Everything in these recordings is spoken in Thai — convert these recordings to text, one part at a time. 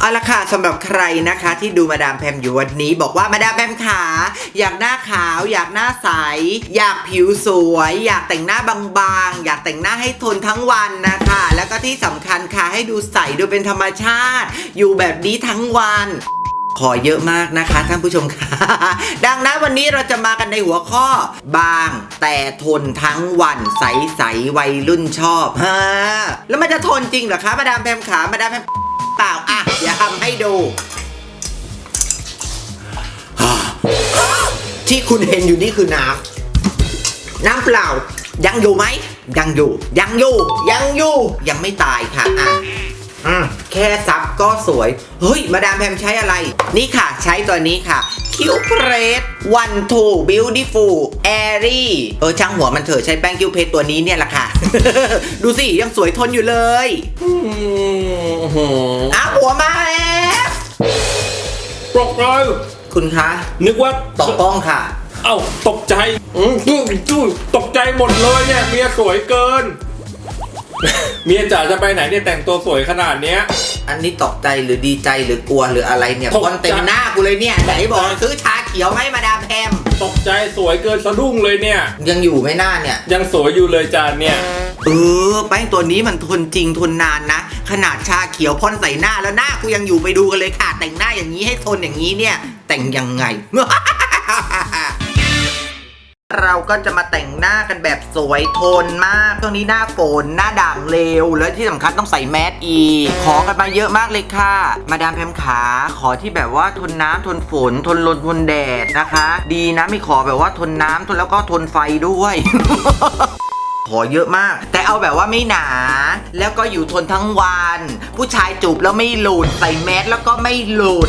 เอาละค่ะสำหรับใครนะคะที่ดูมาดามแพมอยู่วันนี้ บอกว่ามาดามแพมขาอยากหน้าขาว อยากหน้าใส อยากผิวสวย อยากแต่งหน้าบางๆ อยากแต่งหน้าให้ทนทั้งวันนะคะ แล้วก็ที่สำคัญค่ะให้ดูใสดูเป็นธรรมชาติ อยู่แบบนี้ทั้งวัน ขอเยอะมากนะคะท่านผู้ชมค่ะ ดังนั้นวันนี้เราจะมากันในหัวข้อบาง แต่ทนทั้งวันใสๆวัยรุ่นชอบฮะแล้วมันจะทนจริงเหรอคะมาดามแพมขามาดามแพมเปล่าอะอย่าทำให้ดู ที่คุณเห็นอยู่นี่คือน้ำน้ำเปล่ายังอยู่ไหมยังอยู่ ยังอยู่ ยังอยู่ ยังไม่ตายค่ะอะ อืมแค่ซับก็สวย เฮ้ย มาดามแพมใช้อะไร นี่ค่ะ ใช้ตัวนี้ค่ะ คิวเพรสวันทูบิวตี้ฟูแอรี่เออช่างหัวมันเถอะใช้แป้งคิวเพรสตัวนี้เนี่ยแหละค่ะ ดูสิ ยังสวยทนอยู่เลยอ้าวหัวมาแล้วตกใจคุณคะ นึกว่าตอกกล้องค่ะ เอ้าตกใจอืมจุ้ยจุ้ยตกใจหมดเลยเนี่ยเมียสวยเกิน เมียจ๋าจะไปไหนเนี่ยแต่งตัวสวยขนาดเนี้ย อันนี้ตกใจหรือดีใจหรือกลัวหรืออะไรเนี่ยตกใจ คนเต็มหน้ากูเลยเนี่ยไหนบอกซื้อชาเขียวไหมมาดามแพมตกใจสวยเกินสะดุ้งเลยเนี่ย ยังอยู่ไหมหน้าเนี่ย ยังสวยอยู่เลยจานเนี่ย เออแป้งตัวนี้มันทนจริงทนนานนะ ขนาดชาเขียวพ่นใส่หน้าแล้วหน้ากูยังอยู่ไปดูกันเลยค่ะ แต่งหน้าอย่างนี้ให้ทนอย่างนี้เนี่ย แต่งยังไง เราก็จะมาแต่งหน้ากันแบบสวยทนมากช่วงนี้หน้าฝนหน้าด่างเร็วแล้วที่สำคัญต้องใส่แมสอีก ขอกันมาเยอะมากเลยค่ะ มาดามแพมขา ขอที่แบบว่าทนน้ำทนฝน ทนลมทนแดดนะคะ ดีนะไม่ขอแบบว่าทนน้ำทนแล้วก็ทนไฟด้วย ขอเยอะมาก แต่เอาแบบว่าไม่หนา แล้วก็อยู่ทนทั้งวัน ผู้ชายจูบแล้วไม่หลุดใส่แมสแล้วก็ไม่หลุด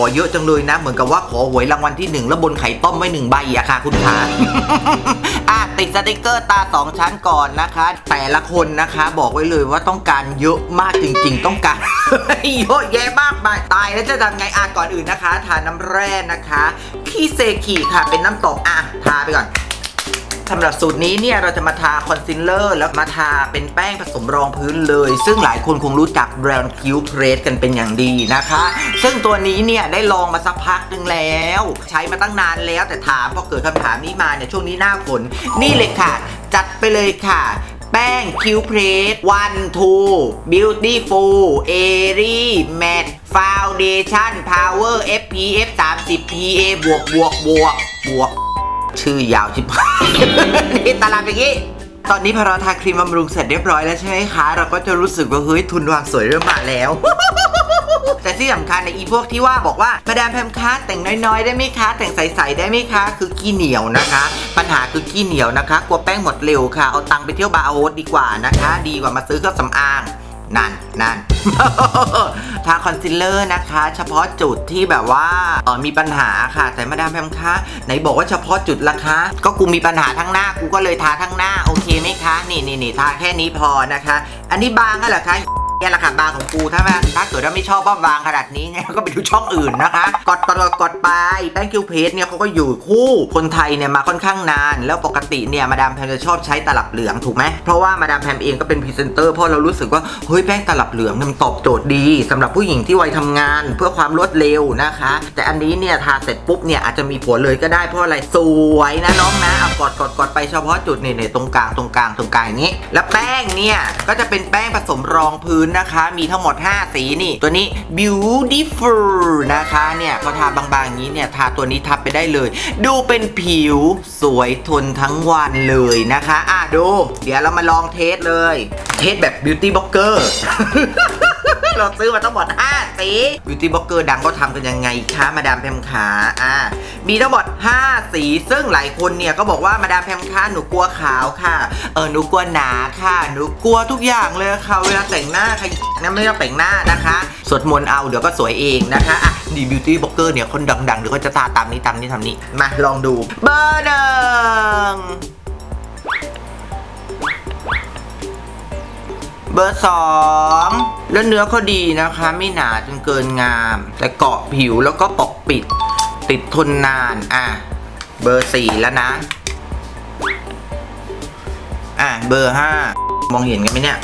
อเยอะจังเลยนะ เหมือนกับว่าขอหวยรางวัลที่หนึ่งแล้วบนไข่ต้มไว้หนึ่งใบอะค่ะคุณขาอะติดสติกเกอร์ตาสองชั้นก่อนนะคะ แต่ละคนนะคะ บอกไว้เลยว่าต้องการเยอะมากจริง ๆ ต้องการเยอะแยะมากมายตายแล้วจะทำไงอะก่อนอื่นนะคะ ทาน้ำแร่นะคะ พี่เซคีค่ะเป็นน้ำตกอะทาไปก่อน สำหรับสูตรนี้เนี่ยเราจะมาทาคอนซีลเลอร์แล้วมาทาเป็นแป้งผสมรองพื้นเลย ซึ่งหลายคนคงรู้จักแบรนด์คิวเพรสกันเป็นอย่างดีนะคะ ซึ่งตัวนี้เนี่ยได้ลองมาสักพักหนึ่งแล้ว ใช้มาตั้งนานแล้วแต่ถามพอเกิดคำถามนี้มาเนี่ยช่วงนี้หน้าฝนนี่เลยค่ะ จัดไปเลยค่ะแป้งคิวเพรสวันทูบิวตี้ฟูเอรี่แมทฟาวเดชั่นพาวเวอร์ FPF 30 PA บวกบวกบวกบวก ชื่อยาวชิบหายนี่ตารางอย่างนี้ตอนนี้พอเราทาครีมบำรุงเสร็จเรียบร้อยแล้วใช่ไหมคะ เราก็จะรู้สึกว่าเฮ้ยทุนวางสวยเริ่มมาแล้ว แต่ที่สำคัญในอีพวกที่ว่าบอกว่ามาดามแพมคะแต่งน้อยๆ ได้ไหมคะ แต่งใสๆได้ไหมคะ คือขี้เหนียวนะคะ ปัญหาคือขี้เหนียวนะคะ กลัวแป้งหมดเร็วค่ะ เอาตังค์ไปเที่ยวบาร์โฮสดีกว่านะคะ ดีกว่ามาซื้อเครื่องสำอาง นั่นนั่นทาคอนซีลเลอร์นะคะ เฉพาะจุดที่แบบว่าเออมีปัญหาค่ะ แต่มาดามแพมคะไหนบอกว่าเฉพาะจุดละคะ ก็กูมีปัญหาทั้งหน้ากูก็เลยทาทั้งหน้าโอเคไหมคะ นี่นี่นี่ทาแค่นี้พอนะคะ อันนี้บางก็เหรอคะ นี่แหละค่ะบางของกูถ้าว่าถ้าเกิดว่าไม่ชอบว่าบางขนาดนี้เนี่ยก็ไปดูช่องอื่นนะคะ กดกดกดกดไปแป้งคิวเพสเนี่ยเขาก็อยู่คู่คนไทยเนี่ยมาค่อนข้างนาน แล้วปกติเนี่ยมาดามแพมจะชอบใช้ตลับเหลืองถูกไหมเพราะว่ามาดามแพมเองก็เป็นพรีเซนเตอร์เพราะเรารู้สึกว่าเฮ้ยแป้งตลับเหลืองมันตอบโจทย์ดีสำหรับผู้หญิงที่วัยทำงาน เพื่อความรวดเร็วนะคะ แต่อันนี้เนี่ยทาเสร็จปุ๊บเนี่ยอาจจะมีผลเลยก็ได้เพราะอะไรสวยนะน้องนะเอากดกดกดไปเฉพาะจุดเนี่ยตรงกลางตรงกลางตรงกลางนี้ แล้วแป้งเนี่ยก็จะเป็นแป้งผสมรองพื้นนะคะ มีทั้งหมด 5 สีนี่ ตัวนี้ beautiful นะคะเนี่ยพอทาบางๆอย่างนี้เนี่ยทาตัวนี้ทับไปได้เลย ดูเป็นผิวสวยทนทั้งวันเลยนะคะอะดู เดี๋ยวเรามาลองเทสเลย เทสแบบ beauty blogger เราซื้อมาทั้งหมด5 สี beauty blogger ดังก็ทำกันยังไงคะมาดามแพมขาอ่ามีทั้งหมด 5 สีซึ่งหลายคนเนี่ยก็บอกว่ามาดามแพมคะหนูกลัวขาวค่ะเออหนูกลัวหนาค่ะ หนูกลัวทุกอย่างเลยค่ะเวลาแต่งหน้าใครนะไม่ต้องแต่งหน้านะคะสวดมนต์เอาเดี๋ยวก็สวยเองนะคะอะดี beauty blogger เนี่ยคนดังๆเดี๋ยวก็จะตาตามนี้ตามนี้ทำนี้มาลองดูเบอร์หนึ่ง เบอร์สองแล้วเนื้อเขาดีนะคะ ไม่หนาจนเกินงาม แต่เกาะผิวแล้วก็ปกปิด ติดทนนาน อะ เบอร์สี่แล้วนะ อะ เบอร์ห้ามองเห็นกันไหมเนี่ย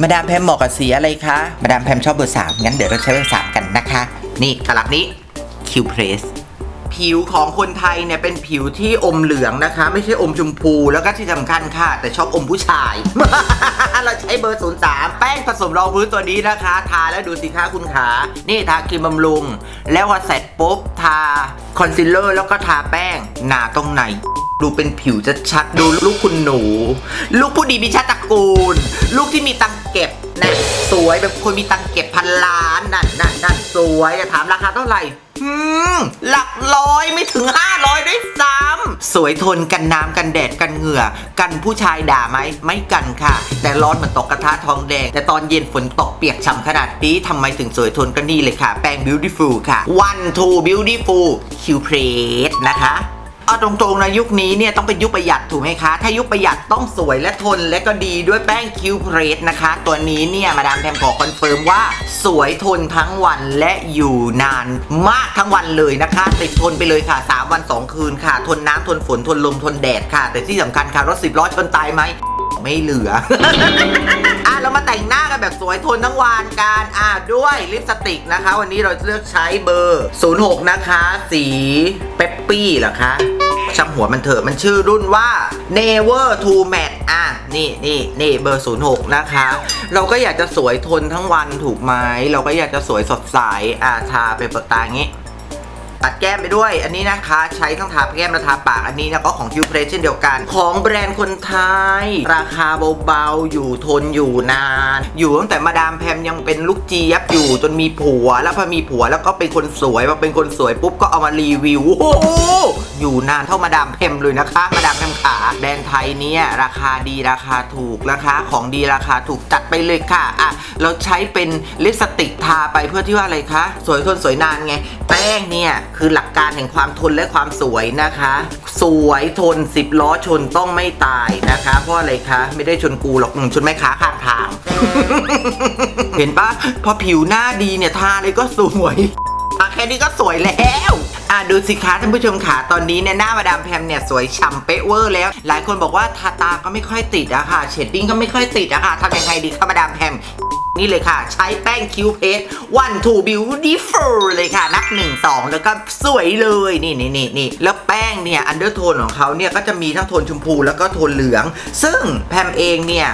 มาดามแพมเหมาะกับสีอะไรคะ มาดามแพมชอบเบอร์สามงั้นเดี๋ยวเราใช้เบอร์สามกันนะคะ นี่ตลับนี้คิวเพรส ผิวของคนไทยเนี่ยเป็นผิวที่อมเหลืองนะคะ ไม่ใช่อมชมพูแล้วก็ที่สำคัญค่ะ แต่ชอบอมผู้ชาย เราใช้เบอร์ 03 แป้งผสมรองพื้นตัวนี้นะคะ ทาแล้วดูสิคะคุณขา นี่ทาครีมบำรุง แล้วพอเสร็จปุ๊บทาคอนซีลเลอร์แล้วก็ทาแป้งหนาตรงไหนดูเป็นผิวชัดดูลูกคุณหนู ลูกผู้ดีมีชาติตระกูล ลูกที่มีตังเก็บนะสวยแบบคนมีตังเก็บพันล้านนั่นนั่นนั่นสวยจะถามราคาเท่าไหร่ อืมหลักร้อยไม่ถึง 500 ด้วยซ้ำสวยทนกันน้ำกันแดดกันเหงื่อ กันผู้ชายด่าไหมไม่กันค่ะ แต่ร้อนเหมือนตกกระทะทองแดง แต่ตอนเย็นฝนตกเปียกฉ่ำขนาดนี้ทำไมถึงสวยทนก็นี่เลยค่ะ แปรง beautiful ค่ะ one two beautiful Q p r e นะคะ เอาตรงๆนะยุคนี้เนี่ยต้องเป็นยุคประหยัดถูกไหมคะ ถ้ายุคประหยัดต้องสวยและทนและก็ดีด้วยแป้งคิวเพรสนะคะ ตัวนี้เนี่ยมาดามแพมขอคอนเฟิร์มว่าสวยทนทั้งวันและอยู่นานมากทั้งวันเลยนะคะ ติดทนไปเลยค่ะ 3 วัน 2 คืนค่ะ ทนน้ำทนฝนทนลมทนแดดค่ะ แต่ที่สำคัญค่ะรถสิบล้อชนตายไหมไม่เหลือ เรามาแต่งหน้ากันแบบสวยทนทั้งวันกันอะด้วยลิปสติกนะคะ วันนี้เราเลือกใช้เบอร์ 06 นะคะ สีเปปปี้เหรอคะช่างหัวมันเถอะมันชื่อรุ่นว่า Never to Matte อะ นี่นี่นี่เบอร์ 06 นะคะ เราก็อยากจะสวยทนทั้งวันถูกไหมเราก็อยากจะสวยสดใสอะทาไปเปิดตาอย่างงี้ ปัดแก้มไปด้วย อันนี้นะคะใช้ทั้งทาแก้มและทาปากอันนี้นะก็ของคิวเพรสเช่นเดียวกัน ของแบรนด์คนไทย ราคาเบาๆอยู่ทนอยู่นาน อยู่ตั้งแต่มาดามแพมยังเป็นลูกเจี๊ยบอยู่จนมีผัว แล้วพอมีผัวแล้วก็เป็นคนสวยพอเป็นคนสวยปุ๊บก็เอามารีวิวโอ้โหอยู่นานเท่ามาดามแพมเลยนะคะ มาดามแพมขาแบรนด์ไทยเนี่ยราคาดีราคาถูกราคาของดีราคาถูกจัดไปเลยค่ะอะเราใช้เป็นลิปสติกทาไปเพื่อที่ว่าอะไรคะ สวยทนสวยนานไง แป้งเนี่ย คือหลักการแห่งความทนและความสวยนะคะ สวยทน 10 ล้อชนต้องไม่ตายนะคะ เพราะอะไรคะไม่ได้ชนกูหรอกอืมชนแม่ค้าข้างทาง เห็นปะพอผิวหน้าดีเนี่ยทาเลยก็สวย อะแค่นี้ก็สวยแล้วอะดูสิคะท่านผู้ชมขาตอนนี้เนี่ยหน้ามาดามแพมเนี่ยสวยฉ่ำเป๊ะเวอร์แล้ว หลายคนบอกว่าทาตาก็ไม่ค่อยติดอะค่ะเชดดิ้งก็ไม่ค่อยติดอะค่ะทำยังไงดีคะมาดามแพมนี่เลยค่ะ ใช้แป้งคิวเพส one two beautiful เลยค่ะ นับ 1 2 แล้วก็สวยเลยนี่นี่นี่นี่แล้วแป้งเนี่ย อันเดอร์โทนของเขาเนี่ย ก็จะมีทั้งโทนชมพูแล้วก็โทนเหลือง ซึ่งแพมเองเนี่ย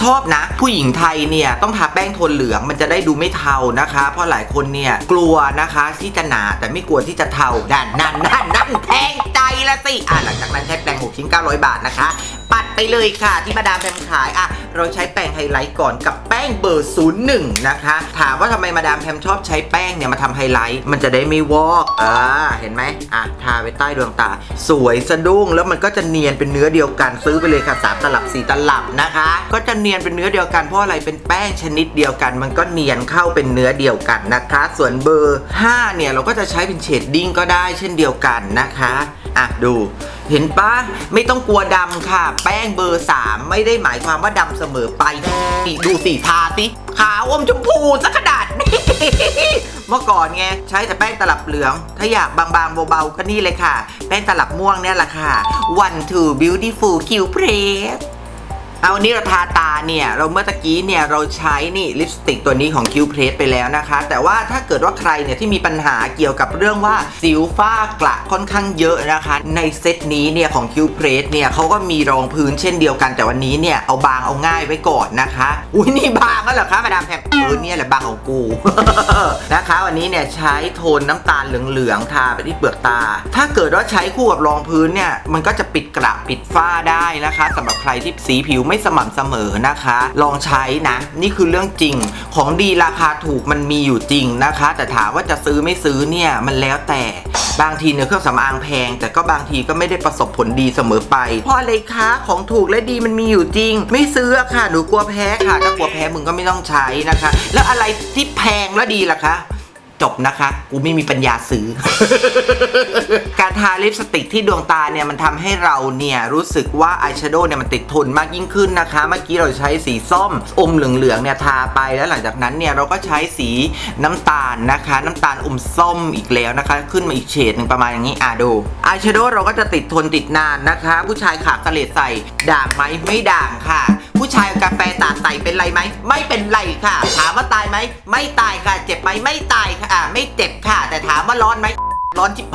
ชอบนะ ผู้หญิงไทยเนี่ยต้องทาแป้งโทนเหลืองมันจะได้ดูไม่เทานะคะ เพราะหลายคนเนี่ยกลัวนะคะที่จะหนาแต่ไม่กลัวที่จะเทาดันนั่นนั่นนั่นแทงใจละสิอะหลังจากนั้นใช้แปรงหกชิ้น900 บาทนะคะ ปัดไปเลยค่ะที่มาดามแพมขายอะเราใช้แป้งไฮไลท์ก่อนกับแป้งเบอร์01นะคะ ถามว่าทำไมมาดามแพมชอบใช้แป้งเนี่ยมาทำไฮไลท์มันจะได้ไม่วอกอ่าเห็นไหมอะทาไปใต้ดวงตา สวยสะดุ้งแล้วมันก็จะเนียนเป็นเนื้อเดียวกันซื้อไปเลยค่ะสามตลับสี่ตลับนะคะ ก็จะเนียนเป็นเนื้อเดียวกันเพราะอะไรเป็นแป้งชนิดเดียวกัน มันก็เนียนเข้าเป็นเนื้อเดียวกันนะคะ ส่วนเบอร์5เนี่ยเราก็จะใช้เป็นเชดดิ้งก็ได้เช่นเดียวกันนะคะอะดู เห็นปะไม่ต้องกลัวดำค่ะ แป้งเบอร์ 3 ไม่ได้หมายความว่าดำเสมอไปนี่ดูสีทาสิ ขาวอมชมพูสักขนาดนี้เมื่อก่อนไงใช้แต่แป้งตลับเหลือง ถ้าอยากบางๆเบาๆก็นี่เลยค่ะ แป้งตลับม่วงเนี่ยแหละค่ะ one two beautiful Q press เอาวันนี้เราทาตาเนี่ย เราเมื่อตะกี้เนี่ยเราใช้นี่ลิปสติกตัวนี้ของ Q Press ไปแล้วนะคะ แต่ว่าถ้าเกิดว่าใครเนี่ยที่มีปัญหาเกี่ยวกับเรื่องว่าสิวฝ้ากระค่อนข้างเยอะนะคะ ในเซตนี้เนี่ยของ Q Press เนี่ยเขาก็มีรองพื้นเช่นเดียวกัน แต่วันนี้เนี่ยเอาบางเอาง่ายไว้ก่อนนะคะ อุ้ยนี่บางแล้วเหรอคะมาดามแพมเออเนี่ยแหละบางของกูนะคะวันนี้เนี่ยใช้โทนน้ำตาลเหลืองๆทาไปที่เปลือกตา ถ้าเกิดว่าใช้คู่กับรองพื้นเนี่ยมันก็จะปิดกระปิดฝ้าได้นะคะสำหรับใครที่สีผิวไม่สม่ำเสมอนะคะ ลองใช้นะ นี่คือเรื่องจริง ของดีราคาถูกมันมีอยู่จริงนะคะ แต่ถามว่าจะซื้อไม่ซื้อเนี่ยมันแล้วแต่บางทีเนี่ยเครื่องสำอางแพง แต่ก็บางทีก็ไม่ได้ประสบผลดีเสมอไป เพราะอะไรคะของถูกและดีมันมีอยู่จริง ไม่ซื้ออะค่ะหนูกลัวแพ้ค่ะถ้ากลัวแพ้มึงก็ไม่ต้องใช้นะคะ แล้วอะไรที่แพงแล้วดีล่ะคะ จบนะคะ กูไม่มีปัญญาซื้อ การทาลิปสติกที่ดวงตาเนี่ย มันทำให้เราเนี่ยรู้สึกว่าอายแชโดว์เนี่ยมันติดทนมากยิ่งขึ้นนะคะ เมื่อกี้เราใช้สีส้มอมเหลืองๆเนี่ยทาไปแล้วหลังจากนั้นเนี่ยเราก็ใช้สีน้ำตาลนะคะ น้ำตาลอมส้มอีกแล้วนะคะ ขึ้นมาอีกเฉดหนึ่งประมาณอย่างนี้อะดูอายแชโดว์เราก็จะติดทนติดนานนะคะ ผู้ชายขากระเลดใส่ด่างไหมไม่ด่างค่ะ ผู้ชายกาแฟตาใส่เป็นไรไหม ไม่เป็นไรค่ะ ถามว่าตายไหม ไม่ตายค่ะ เจ็บไหมไม่ตายค่ะ ไม่เจ็บค่ะ แต่ถามว่าร้อนไหมร้อนจิบ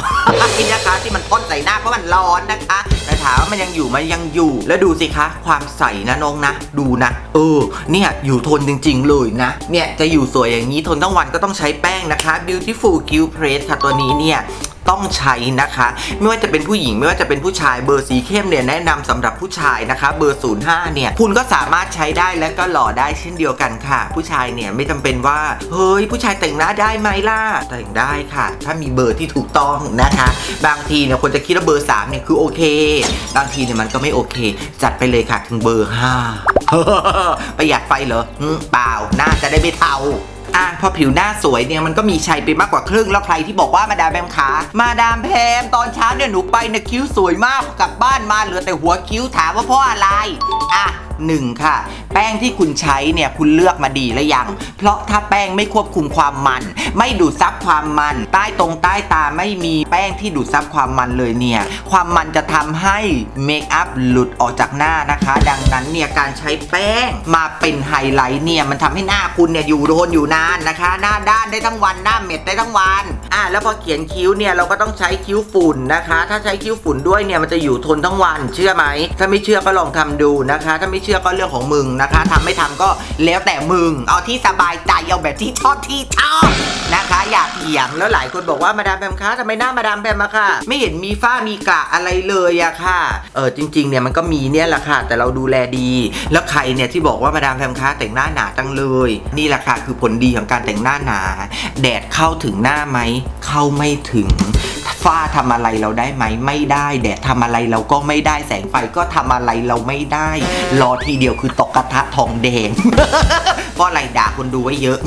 นะคะที่มันพ่นใส่หน้าเพราะมันร้อนนะคะ แต่ถามว่ามันยังอยู่มันยังอยู่ แล้วดูสิคะ ความใสนะน้องนะ ดูนะ เออ เนี่ยอยู่ทนจริง ๆ เลยนะ เนี่ยจะอยู่สวยอย่างนี้ทนทั้งวันก็ต้องใช้แป้งนะคะ Beautiful g i l Press ค่ะตัวนี้เนี่ย ต้องใช้นะคะ ไม่ว่าจะเป็นผู้หญิงไม่ว่าจะเป็นผู้ชายเบอร์สีเข้มเนี่ยแนะนำสำหรับผู้ชายนะคะ เบอร์ 05 เนี่ย คุณก็สามารถใช้ได้และก็หล่อได้เช่นเดียวกันค่ะ ผู้ชายเนี่ยไม่จำเป็นว่า เฮ้ย ผู้ชายแต่งหน้าได้ไหมล่ะ แต่งได้ค่ะ ถ้ามีเบอร์ที่ถูกต้องนะคะ บางทีเนี่ยคนจะคิดว่าเบอร์ 3 เนี่ยคือโอเค บางทีเนี่ยมันก็ไม่โอเค จัดไปเลยค่ะถึงเบอร์ 5 ประหยัดไฟเหรออืมเปล่าน่าจะได้ไม่เทา อะพอผิวหน้าสวยเนี่ยมันก็มีชัยไปมากกว่าครึ่งแล้วใครที่บอกว่ามาดามแพมขามาดามแพมตอนเช้าเนี่ยหนูไปนะคิ้วสวยมากกลับบ้านมาเหลือแต่หัวคิ้วถามว่าเพราะอะไร อะหนึ่งค่ะ แป้งที่คุณใช้เนี่ยคุณเลือกมาดีแล้วยัง เพราะถ้าแป้งไม่ควบคุมความมัน ไม่ดูดซับความมัน ใต้ตรงใต้ตาไม่มีแป้งที่ดูดซับความมันเลยเนี่ย ความมันจะทำให้เมคอัพหลุดออกจากหน้านะคะ ดังนั้นเนี่ยการใช้แป้งมาเป็นไฮไลท์เนี่ยมันทำให้หน้าคุณเนี่ยอยู่โดนอยู่นานนะคะ หน้าด้านได้ทั้งวันหน้าเม็ดได้ทั้งวันอะแล้วพอเขียนคิ้วเนี่ยเราก็ต้องใช้คิ้วฝุ่นนะคะ ถ้าใช้คิ้วฝุ่นด้วยเนี่ยมันจะอยู่ทนทั้งวันเชื่อไหมถ้าไม่เชื่อก็ลองทำดูนะคะ ถ้าไม่เชื่อก็เรื่องของมึงนะคะทำไม่ทำก็แล้วแต่มึง เอาที่สบายใจเอาแบบที่ชอบที่ชอบนะคะ อย่าเถียงแล้วหลายคนบอกว่ามาดามแพมคะทำไมหน้ามาดามแพมอะค่ะ ไม่เห็นมีฝ้ามีกระอะไรเลยอะค่ะเออจริงๆเนี่ยมันก็มีเนี่ยแหละค่ะ แต่เราดูแลดี แล้วใครเนี่ยที่บอกว่ามาดามแพมคะแต่งหน้าหนาจังเลย นี่แหละค่ะคือผลดีของการแต่งหน้าหนา แดดเข้าถึงหน้าไหมเข้าไม่ถึง ฝ้าทำอะไรเราได้ไหมไม่ได้แดดทำอะไรเราก็ไม่ได้แสงไฟก็ทำอะไรเราไม่ได้ รอทีเดียวคือตกกระทะทองแดง เพราะอะไรด่าคนดูไว้เยอะ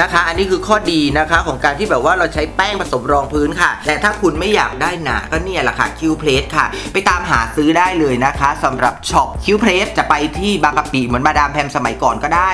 นะคะ อันนี้คือข้อดีนะคะของการที่แบบว่าเราใช้แป้งผสมรองพื้นค่ะ แต่ถ้าคุณไม่อยากได้หนาก็เนี่ยแหละค่ะคิวเพลสค่ะ ไปตามหาซื้อได้เลยนะคะสำหรับช็อปคิวเพลสจะไปที่บางกะปิเหมือนมาดามแพมสมัยก่อนก็ได้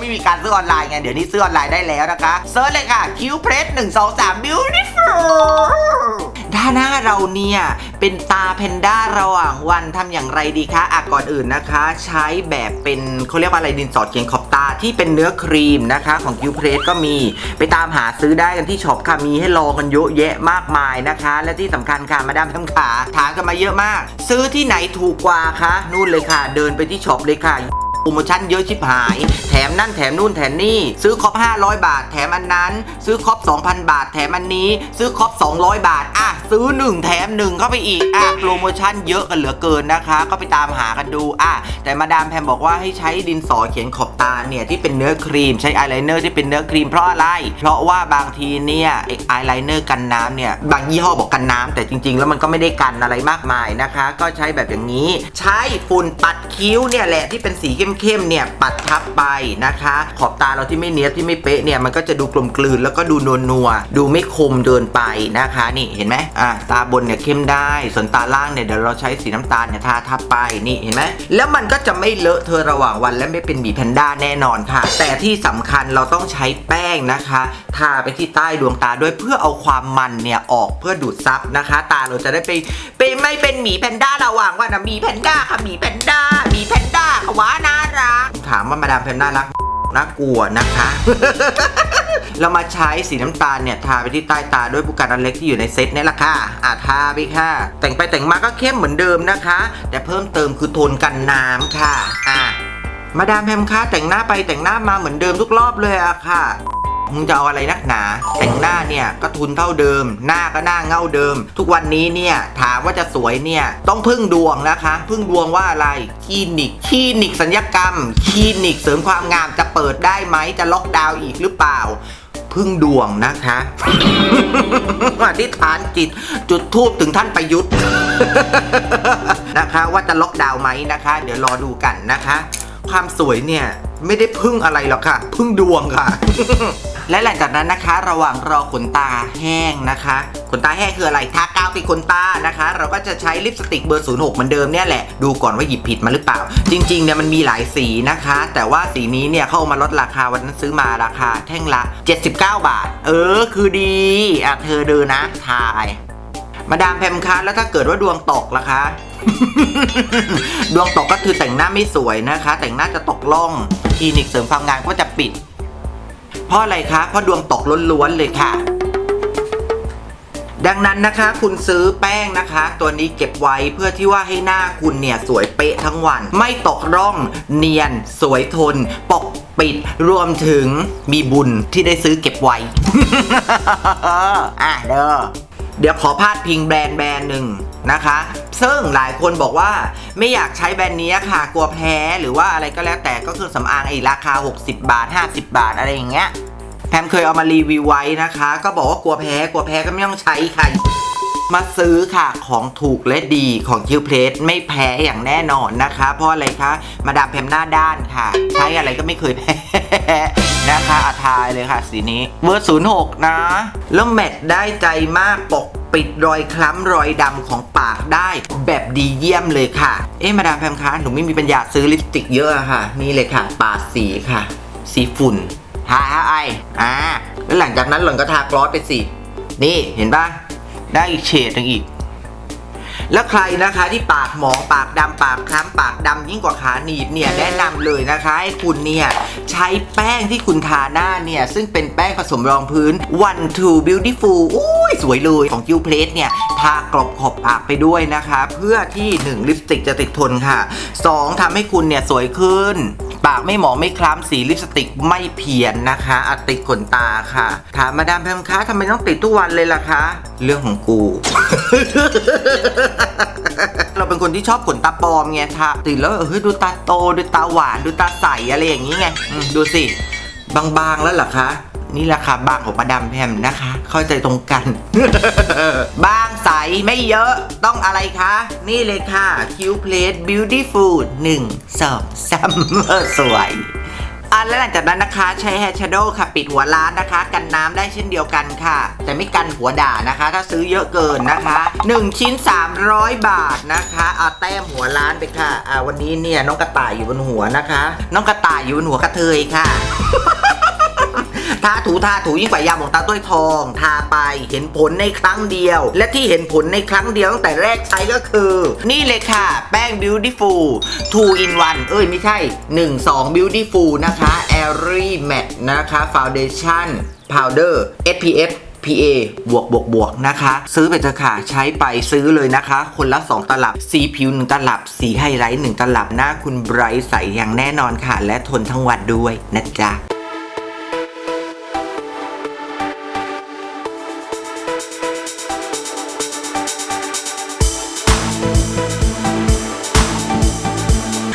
ไม่มีการซื้อออนไลน์ไงเดี๋ยวนี้ซื้อออนไลน์ได้แล้วนะคะเซิร์ชเลยค่ะคิวเพรสหนึ่งสองสาม beautiful ด้านหน้าเราเนี่ย เป็นตาแพนด้าระหว่างวันทำอย่างไรดีคะอะก่อนอื่นนะคะ ใช้แบบเป็นเขาเรียกว่าอะไรดินสอดเขียนขอบตาที่เป็นเนื้อครีมนะคะ ของคิวเพรสก็มีไปตามหาซื้อได้กันที่ช็อปค่ะมีให้ลองกันเยอะแยะมากมายนะคะ และที่สำคัญค่ะมาดามทั้งขาถามกันมาเยอะมาก ซื้อที่ไหนถูกกว่าคะนู่นเลยค่ะ เดินไปที่ช็อปเลยค่ะโปรโมชั่นเยอะชิบหาย แถมนั่นแถมนู่นแถมนี่ ซื้อครบ500 บาท แถมอันนั้น ซื้อครบ2,000 บาท แถมอันนี้ ซื้อครบ200 บาท อะ ซื้อ 1 แถม 1 เข้าไปอีกอะโปรโมชั่นเยอะกันเหลือเกินนะคะ ก็ไปตามหากันดูอะแต่มาดามแพมบอกว่าให้ใช้ดินสอเขียนขอบตาเนี่ยที่เป็นเนื้อครีมใช้อายไลเนอร์ที่เป็นเนื้อครีมเพราะอะไร เพราะว่าบางทีเนี่ยไออายไลเนอร์กันน้ำเนี่ยบางยี่ห้อบอกกันน้ำแต่จริง ๆ แล้วมันก็ไม่ได้กันอะไรมากมายนะคะ ก็ใช้แบบอย่างนี้ ใช้ฝุ่นปัดคิ้วเนี่ยแหละที่เป็นสีเข้มๆเนี่ยปัดทับไปนะคะ ขอบตาเราที่ไม่เนี้ยบที่ไม่เป๊ะเนี่ยมันก็จะดูกลมกลืนแล้วก็ดูนวลนัวดูไม่คมเดินไปนะคะ นี่เห็นไหมอะตาบนเนี่ยเข้มได้ ส่วนตาล่างเนี่ยเดี๋ยวเราใช้สีน้ำตาลเนี่ยทาทับไปนี่เห็นไหมแล้วมันก็จะไม่เลอะเธอระหว่างวันและไม่เป็นหมีแพนด้าแน่นอนค่ะ แต่ที่สำคัญเราต้องใช้แป้งนะคะ ทาไปที่ใต้ดวงตาด้วยเพื่อเอาความมันเนี่ยออกเพื่อดูดซับนะคะ ตาเราจะได้ไปไปไม่เป็นหมีแพนด้าระหว่างวันนะหมีแพนด้าค่ะหมีแพนด้าหมีแพนด้าค่ะว้าน่ารักถามว่ามาดามแพนด้ารักน่ากลัวนะคะ เรามาใช้สีน้ำตาลเนี่ยทาไปที่ใต้ตาด้วยบุกันอันเล็กที่อยู่ในเซตนี่แหละค่ะอะทาไปค่ะ แต่งไปแต่งมาก็เข้มเหมือนเดิมนะคะ แต่เพิ่มเติมคือโทนกันน้ำค่ะอะมาดามแพมคะแต่งหน้าไปแต่งหน้ามาเหมือนเดิมทุกรอบเลยอะค่ะมึงจะเอาอะไรนักหนา แต่งหน้าเนี่ยก็ทุนเท่าเดิม หน้าก็หน้าเง่าเดิม ทุกวันนี้เนี่ยถามว่าจะสวยเนี่ยต้องพึ่งดวงนะคะ พึ่งดวงว่าอะไรคลินิกคลินิกสัญญกรรมคลินิกเสริมความงามจะเปิดได้ไหมจะล็อกดาวน์อีกหรือเปล่า พึ่งดวงนะคะอธิษฐานจิตจุดทูบถึงท่านประยุทธ์นะคะ ว่าจะล็อกดาวน์ไหมนะคะ เดี๋ยวรอดูกันนะคะ ความสวยเนี่ย ไม่ได้พึ่งอะไรหรอกค่ะ พึ่งดวงค่ะ และหลังจากนั้นนะคะ ระหว่างรอขนตาแห้งนะคะขนตาแห้งคืออะไรทากาวปิดขนตานะคะ เราก็จะใช้ลิปสติกเบอร์ 06 เหมือนเดิมเนี่ยแหละดูก่อนว่าหยิบผิดมาหรือเปล่า จริงๆเนี่ยมันมีหลายสีนะคะ แต่ว่าสีนี้เนี่ยเข้ามาลดราคาวันนั้นซื้อมาราคาแท่งละ 79 บาท เออ คือดีอะเธอเดินนะทายมาดามแพมคะแล้วถ้าเกิดว่าดวงตกล่ะคะ ดวงตกก็คือแต่งหน้าไม่สวยนะคะ แต่งหน้าจะตกล่องคลินิกเสริมความงามก็จะปิด เพราะอะไรคะเพราะดวงตกล้วนๆเลยค่ะ ดังนั้นนะคะ คุณซื้อแป้งนะคะ ตัวนี้เก็บไว้เพื่อที่ว่าให้หน้าคุณเนี่ยสวยเป๊ะทั้งวัน ไม่ตกร่องเนียน สวยทน ปกปิดรวมถึงมีบุญที่ได้ซื้อเก็บไว้ อะเด้อ เดี๋ยวขอพาดพิงแบรนด์แบรนด์หนึ่งนะคะ ซึ่งหลายคนบอกว่าไม่อยากใช้แบรนด์นี้ค่ะ กลัวแพ้หรือว่าอะไรก็แล้วแต่ก็คือสำอางไอ้ราคา 60 บาท 50 บาทอะไรอย่างเงี้ยแพมเคยเอามารีวิวไว้นะคะ ก็บอกว่ากลัวแพ้กลัวแพ้ก็ไม่ต้องใช้ค่ะ มาซื้อค่ะของถูกและดีของคิวเพลสไม่แพ้อย่างแน่นอนนะคะ เพราะอะไรคะมาดามแพมหน้าด้านค่ะ ใช้อะไรก็ไม่เคยแพ้นะคะอาทายเลยค่ะสีนี้เบอร์ศูนย์หกนะ แล้วแมทได้ใจมากปกปิดรอยคล้ำรอยดำของปากได้แบบดีเยี่ยมเลยค่ะ เอ๊ะมาดามแพมคะหนูไม่มีปัญญาซื้อลิปสติกเยอะค่ะ นี่เลยค่ะ ปาสีค่ะ สีฝุ่นทาไออ่าแล้วหลังจากนั้นหล่อนก็ทากลอสไปสิ นี่เห็นปะ ได้อีกเฉดหนึงอีก แล้วใครนะคะที่ปากหมองปากดำปากคล้ำปากดำยิ่งกว่าขาหนีบเนี่ยแนะนำเลยนะคะให้คุณเนี่ยใช้แป้งที่คุณทาหน้าเนี่ย ซึ่งเป็นแป้งผสมรองพื้น one two beautiful อุ้ยสวยเลยของคิวเพลสเนี่ยทากรอบขอบปากไปด้วยนะคะ เพื่อที่ 1 ลิปสติกจะติดทนค่ะ 2ทำให้คุณเนี่ยสวยขึ้น ปากไม่หมองไม่คล้ำสีลิปสติกไม่เพี้ยนนะคะอะติดขนตาค่ะ ถามมาดามแพมคะทำไมต้องติดทุกวันเลยล่ะคะ เรื่องของกู เราเป็นคนที่ชอบขนตาปลอมไงทาติดแล้วเฮ้ยดูตาโตดูตาหวานดูตาใสอะไรอย่างนี้ไง ดูสิ บางๆแล้วเหรอคะ นี่ราคาบางของมาดามแพมนะคะ เข้าใจตรงกัน บางใสไม่เยอะต้องอะไรคะ นี่เลยค่ะ Q Plate Beautiful 1 2 3สองสามสวยอะแล้วหลังจากนั้นนะคะใช้ Hair Shadow ค่ะปิดหัวร้านนะคะ กันน้ำได้เช่นเดียวกันค่ะ แต่ไม่กันหัวด่านะคะ ถ้าซื้อเยอะเกินนะคะ 1 ชิ้น 300 บาทนะคะเอาแต้มหัวร้านไปค่ะอ่าวันนี้เนี่ยน้องกระต่ายอยู่บนหัวนะคะ น้องกระต่ายอยู่บนหัวกระเทยค่ะ ทาถูทาถูยิ่งกว่ายาหมองตาต้วยทอง ทาไปเห็นผลในครั้งเดียว และที่เห็นผลในครั้งเดียวตั้งแต่แรกใช้ก็คือ นี่เลยค่ะแป้ง beautiful two in one เอ้ยไม่ใช่ 1 2 beautiful นะคะ airy matte นะคะ foundation powder SPF PA บวกบวกบวกนะคะ ซื้อไปเถอะค่ะใช้ไปซื้อเลยนะคะ คนละ 2 ตลับ สีผิว 1 ตลับ สีไฮไลท์ 1 ตลับ หน้าคุณไบรท์ใสอย่างแน่นอนค่ะ และทนทั้งวันด้วยนะจ๊ะ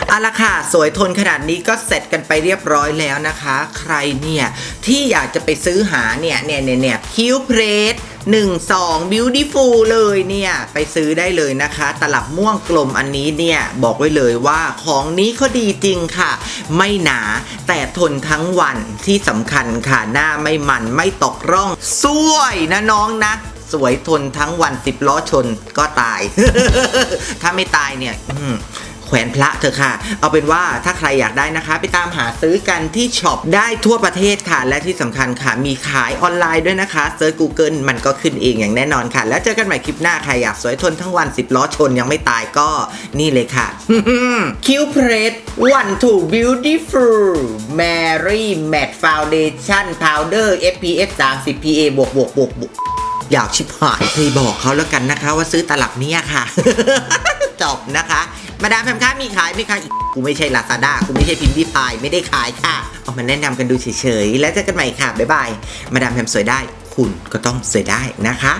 เอาละค่ะ สวยทนขนาดนี้ก็เสร็จกันไปเรียบร้อยแล้วนะคะ ใครเนี่ย ที่อยากจะไปซื้อหาเนี่ยเนี่ยเนี่ยเนี่ยคิวเพรส1 2 beautiful เลยเนี่ย ไปซื้อได้เลยนะคะ ตลับม่วงกลมอันนี้เนี่ย บอกไว้เลยว่าของนี้เขาดีจริงค่ะ ไม่หนาแต่ทนทั้งวันที่สำคัญค่ะ หน้าไม่มันไม่ตกร่องสวยนะน้องนะสวยทนทั้งวันสิบล้อชนก็ตาย ถ้าไม่ตายเนี่ย แขวนพระเถอะค่ะ เอาเป็นว่าถ้าใครอยากได้นะคะ ไปตามหาซื้อกันที่ช็อปได้ทั่วประเทศค่ะ และที่สำคัญค่ะ มีขายออนไลน์ด้วยนะคะเซิร์ช Google มันก็ขึ้นเองอย่างแน่นอนค่ะ แล้วเจอกันใหม่คลิปหน้าใครอยากสวยทนทั้งวัน 10 ล้อชนยังไม่ตายก็นี่เลยค่ะคิวเพรส one two beautiful Mary Matte Foundation Powder SPF 30 PA บวกบวกบวกบวกอยากชิบหายเคยบอกเขาแล้วกันนะคะ ว่าซื้อตลับเนี้ยค่ะ จบนะคะ มาดามแพมค้ามีขายไหมคะอีกกูไม่ใช่ลาซาด้ากูไม่ใช่พิมพ์ดีพายไม่ได้ขายค่ะเอามาแนะนำกันดูเฉยๆ แล้วเจอกันใหม่ค่ะ บ๊ายบาย มาดามแพมสวยได้ คุณก็ต้องสวยได้นะคะ